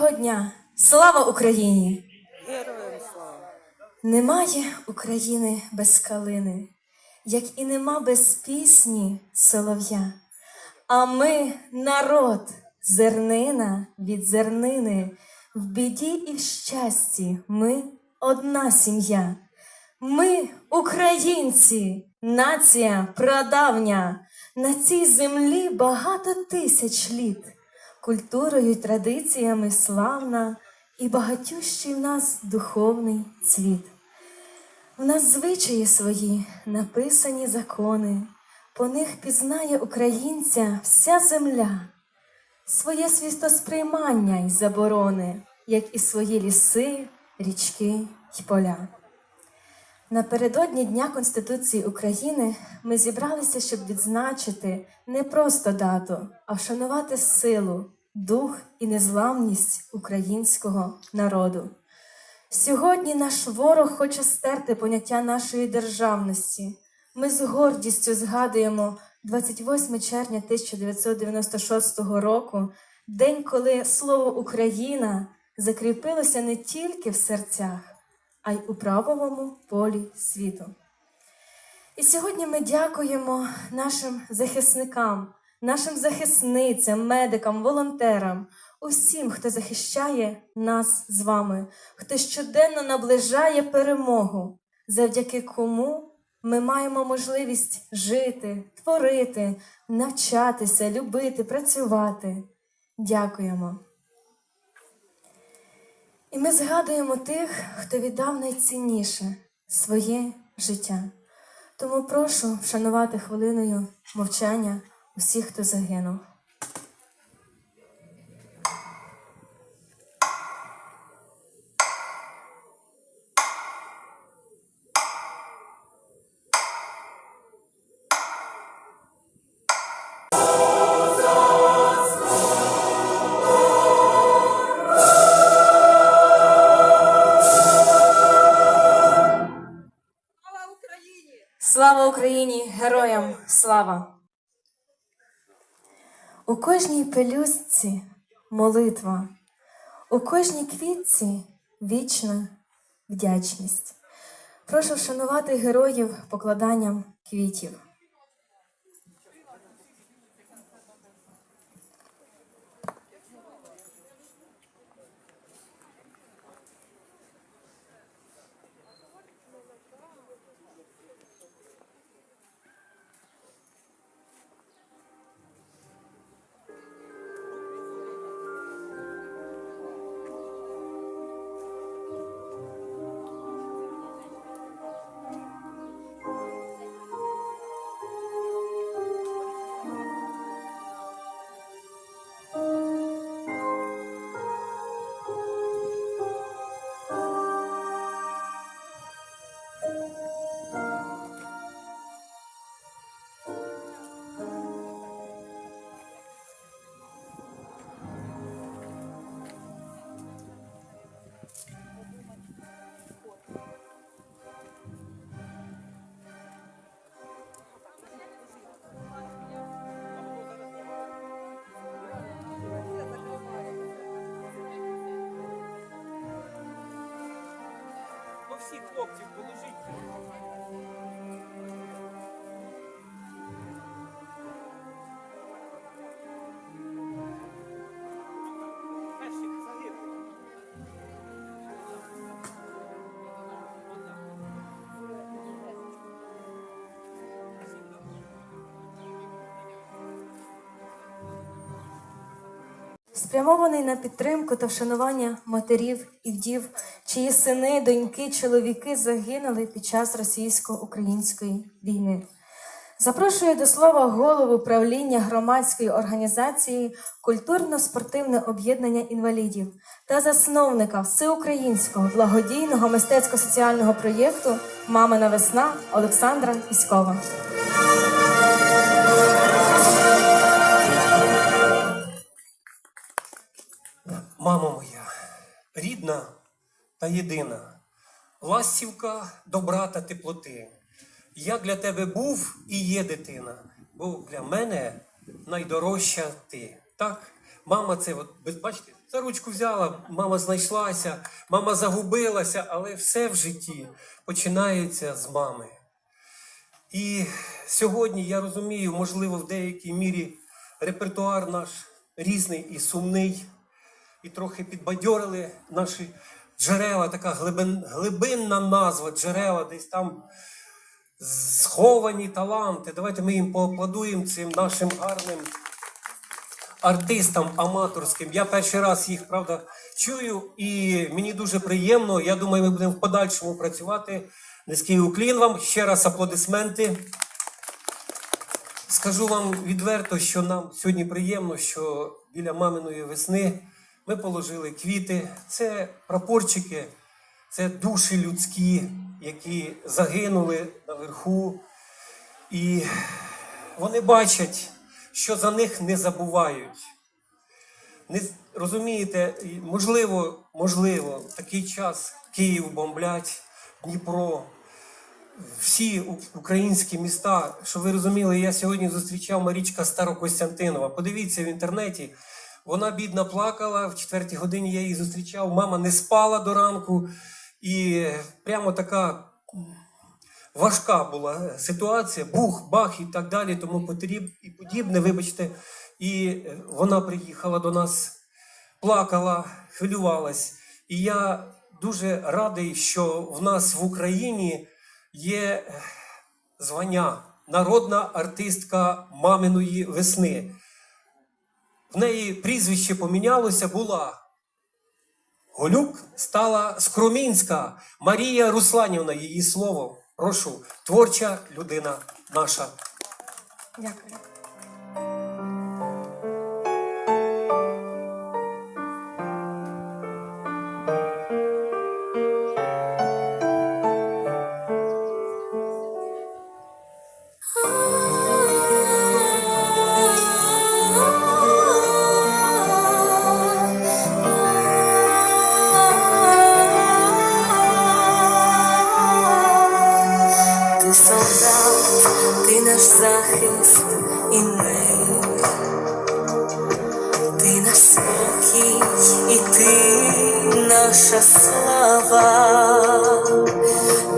Доброго дня! Слава Україні! Героям слава! Немає України без калини, як і нема без пісні солов'я. А ми народ, зернина від зернини, в біді і в щасті ми одна сім'я. Ми українці, нація прадавня, на цій землі багато тисяч літ, культурою традиціями славна і багатющий в нас духовний цвіт. В нас звичаї свої, написані закони, по них пізнає українця вся земля, своє свістосприймання й заборони, як і свої ліси, річки й поля. Напередодні Дня Конституції України ми зібралися, щоб відзначити не просто дату, а вшанувати силу, дух і незламність українського народу. Сьогодні наш ворог хоче стерти поняття нашої державності. Ми з гордістю згадуємо 28 червня 1996 року, день, коли слово Україна закріпилося не тільки в серцях, а й у правовому полі світу. І сьогодні ми дякуємо нашим захисникам, нашим захисницям, медикам, волонтерам, усім, хто захищає нас з вами, хто щоденно наближає перемогу, завдяки кому ми маємо можливість жити, творити, навчатися, любити, працювати. Дякуємо. І ми згадуємо тих, хто віддав найцінніше своє життя. Тому прошу вшанувати хвилиною мовчання усіх, хто загинув. У кожній пелюстці молитва, у кожній квітці вічна вдячність. Прошу вшанувати героїв покладанням квітів. Всіх хлопців положіть. Спрямований на підтримку та вшанування матерів і вдів, чиї сини, доньки, чоловіки загинули під час російсько-української війни. Запрошую до слова голову правління громадської організації Культурно-спортивне об'єднання інвалідів та засновника всеукраїнського благодійного мистецько-соціального проєкту Мамина весна Олександра Іськова. Мамо моя, рідна та єдина, ластівка добра та теплоти. Я для тебе був і є дитина, бо для мене найдорожча ти. Так, мама, це от, бачите, За ручку взяла, мама знайшлася, мама загубилася, але все в житті починається з мами. І сьогодні я розумію, можливо, в деякій мірі репертуар наш різний і сумний, і трохи підбадьорили наші джерела, така глибин, глибинна назва джерела, десь там сховані таланти. Давайте ми їм поаплодуємо цим нашим гарним артистам аматорським. Я перший раз їх правда чую, і мені дуже приємно. Я думаю, ми будемо в подальшому працювати. Низький уклін вам. Ще раз аплодисменти. Скажу вам відверто, що нам сьогодні приємно, що біля маминої весни ми положили квіти. Це прапорчики, це душі людські, які загинули наверху. І вони бачать, що за них не забувають. Не розумієте, можливо, можливо, в такий час Київ бомблять, Дніпро, всі українські міста. Що ви розуміли, я сьогодні зустрічав Марічка Старокостянтинова. Подивіться в інтернеті. Вона бідна плакала в четвертій годині. Я її зустрічав. Мама не спала до ранку, і прямо така важка була ситуація, бух, бах і так далі, тому потріб і подібне, вибачте. І вона приїхала до нас, плакала, хвилювалась. І я дуже радий, що в нас в Україні є е, звання народна артистка маминої весни. В неї прізвище помінялося, була Голюк стала Скромінська Марія Русланівна, її слово. Прошу, творча людина наша. Дякую. Захист і мир, ти наш спокій, і ти наша слава,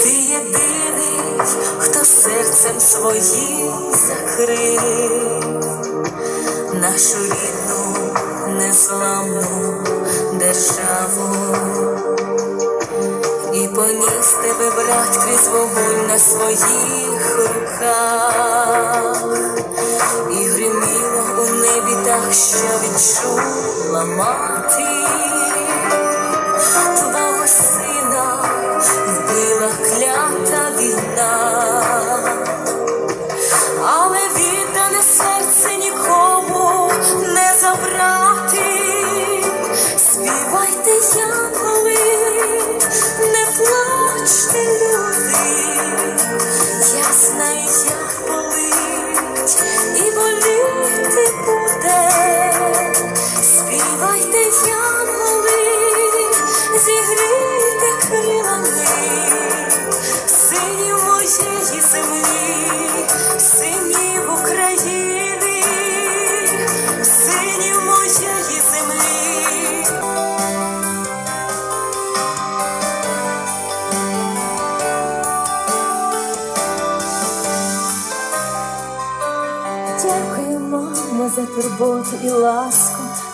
ти єдиний, хто серцем своїм закрив брат, крізь вогонь на своїх руках, і гриміло у небі так, що відчула мати, твого сина вбила клята війна,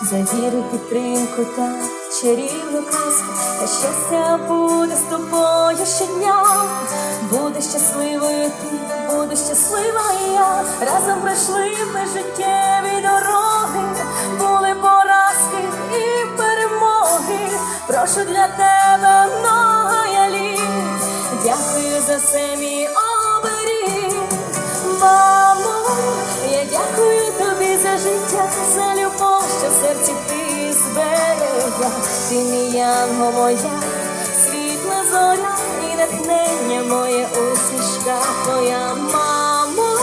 за віру, підтримку та чарівну казку. Та щастя буде з тобою щодня. Буде щасливою ти, буде щаслива і я. Разом пройшли ми життєві дороги, були поразки і перемоги. Прошу для тебе много літ. Дякую за все мій оберіг. Мамо, я дякую тобі за життя, серці ти зберегла. Ти мій моя, світла зоря і натхнення моє усмішка твоя мамо.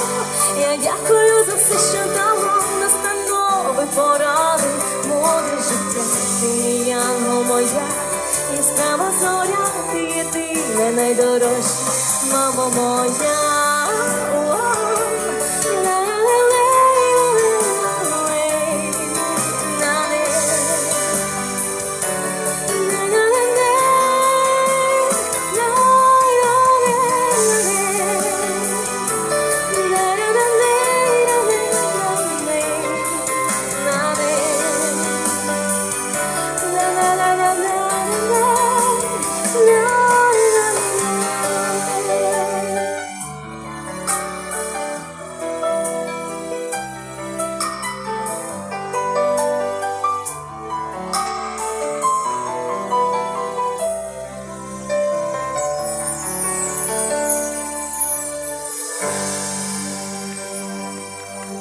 Я дякую за все, що дала настанови поради, мудре життя. Ти мій янго моя, яскрава зоря, ти єдина найдорожча, мамо моя.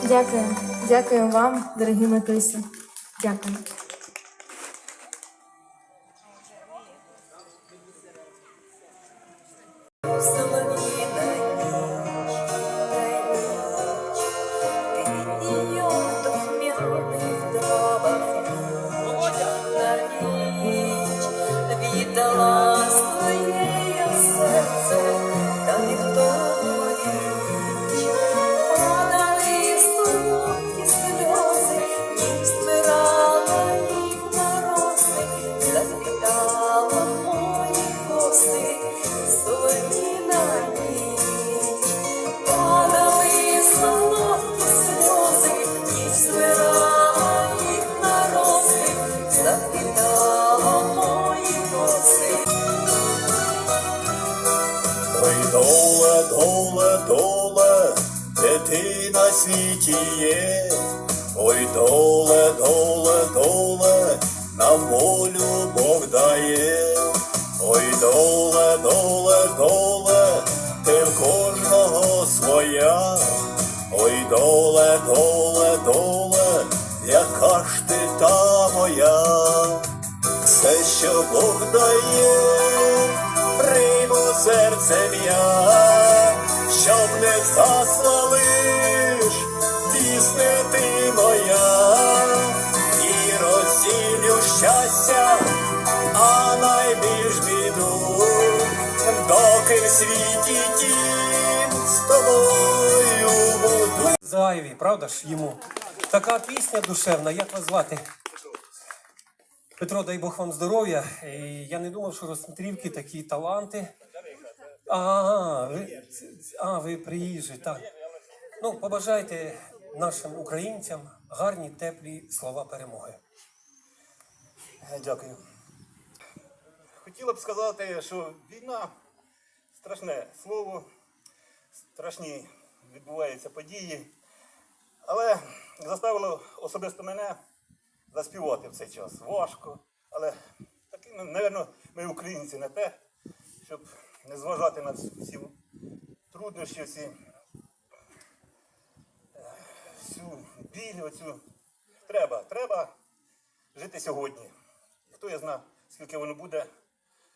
Дякую. Дякую вам, дорогі матусі. Дякую. Ти на світі є. Ой, доле, доле, доле, нам волю Бог дає. Ой, доле, доле, доле, ти в кожного своя. Ой, доле, доле, доле, яка ж ти та моя. Все, що Бог дає, прийму серцем я, щоб не заслали доки в світі тінь з тобою буду. Зайві, правда ж йому? Така пісня душевна, як вас звати? Петро, дай Бог вам здоров'я. Я не думав, що Роснетрівки такі таланти. А, ви, а, ви приїжджі, так. Ну, побажайте нашим українцям гарні, теплі слова перемоги. Дякую. Хотіла б сказати, що війна страшне слово, страшні відбуваються події, але заставило особисто мене заспівати в цей час. Важко, але таки, ну, напевно, ми українці не те, щоб не зважати на всі труднощі, всі, е, всю біль, оцю. Треба, треба жити сьогодні. Хто я знає, скільки воно буде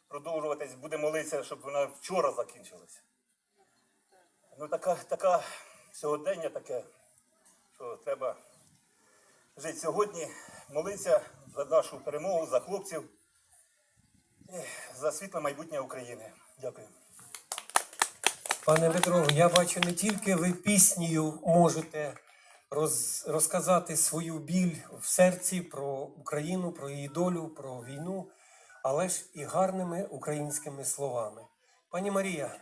продовжуватись, буде молитися, щоб вона вчора закінчилася. Ну, така, така сьогодення таке, що треба жити сьогодні, молитися за нашу перемогу, за хлопців, і за світле майбутнє України. Дякую. Пане Петро, я бачу, не тільки ви піснею можете роз, розказати свою біль в серці про Україну, про її долю, про війну, але ж і гарними українськими словами. Пані Марія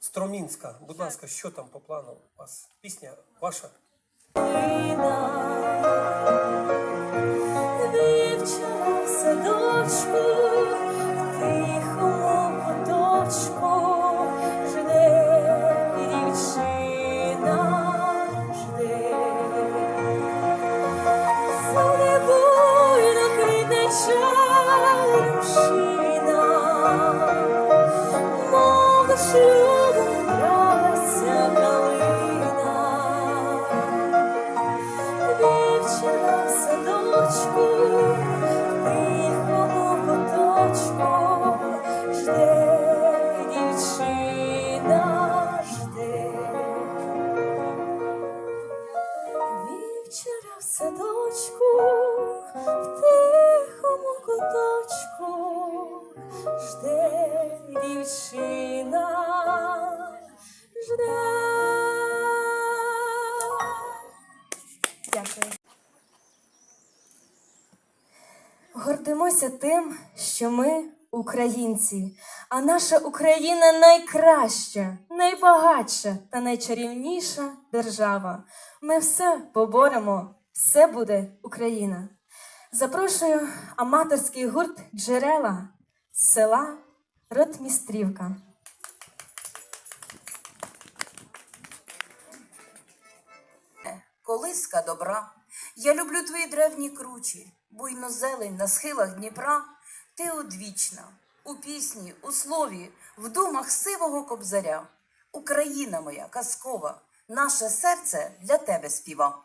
Стромінська, будь ласка, що там по плану у вас? Пісня ваша? Гордимося тим, що ми українці, а наша Україна найкраща, найбагатша та найчарівніша держава. Ми все поборемо, все буде Україна. Запрошую аматорський гурт Джерела села Ротмістрівка. колиска добра. Я люблю твої древні кручі, Буйно-зелень на схилах Дніпра, ти одвічна у пісні, у слові, в думах сивого кобзаря. Україна моя казкова, наше серце для тебе співа.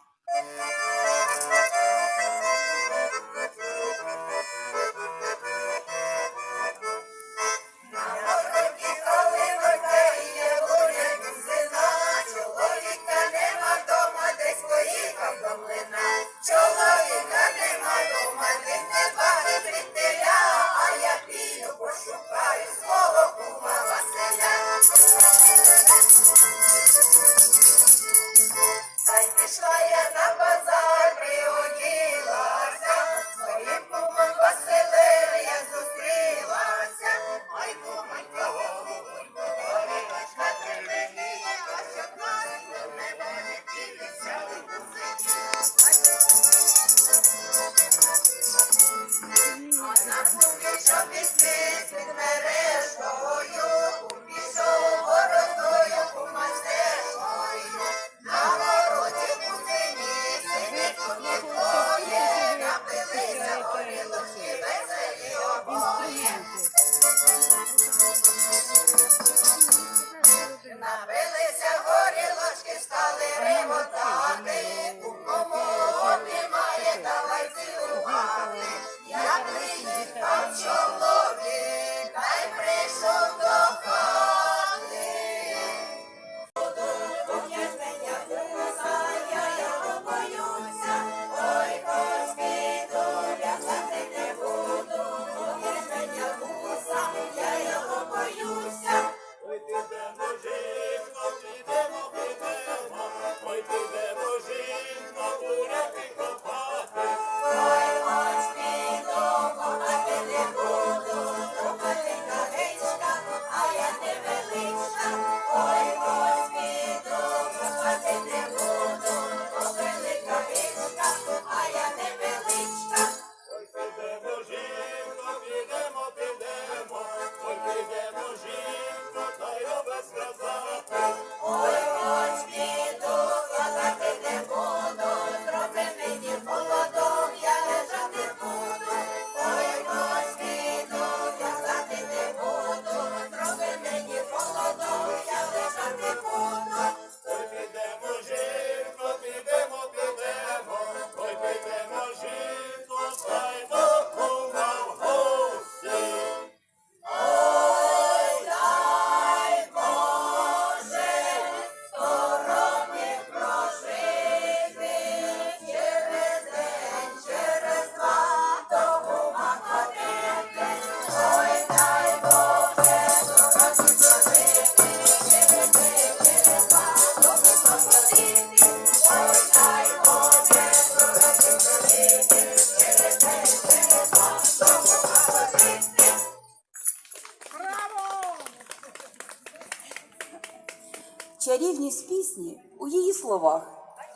Чарівність пісні у її словах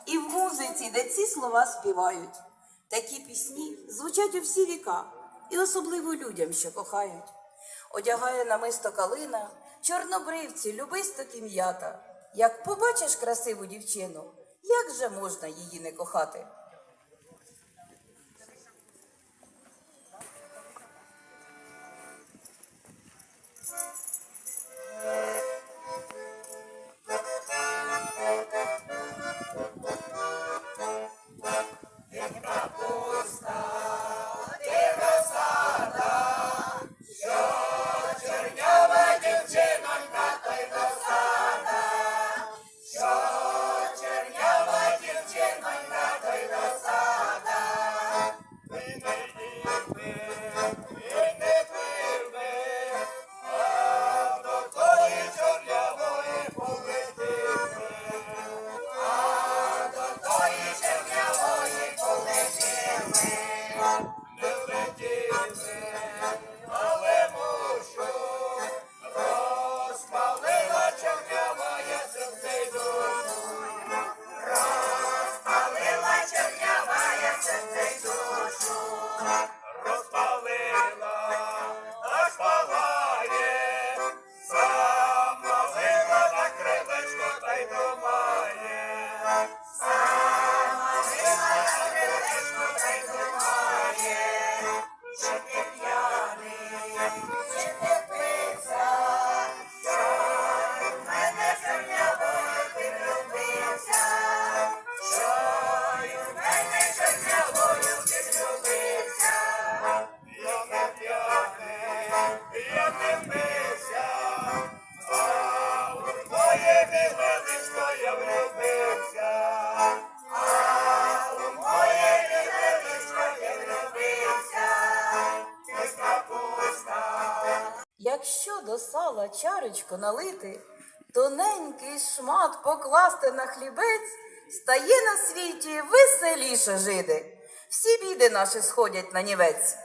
і в музиці, де ці слова співають. Такі пісні звучать у всі віка, і особливо людям, що кохають. Одягає намисто калина, чорнобривці, любисто кім'ята. Як побачиш красиву дівчину, як же можна її не кохати? чашку налити, тоненький шмат покласти на хлібець, стає на світі веселіше жити. Всі біди наші сходять на нівець.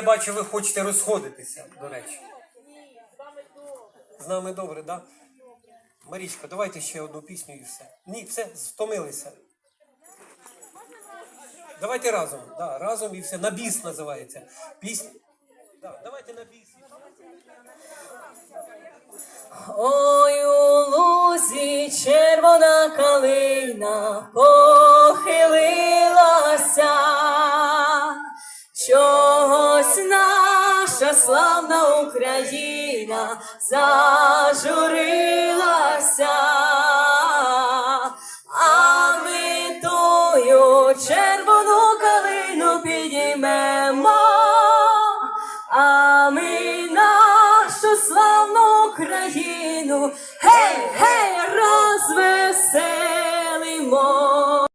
я бачу, ви хочете розходитися, до речі. З нами добре, так? Да? Марічка, давайте ще одну пісню і все. Ні, все, втомилися. Давайте разом. Да, Разом і все. На біс називається. Пісня. Да, Давайте на біс. Ой, у лузі червона калина похилилася. Щось наша славна Україна зажурилася, а ми тою червону калину підіймемо, а ми нашу славну Україну, гей, гей, розвеселимо.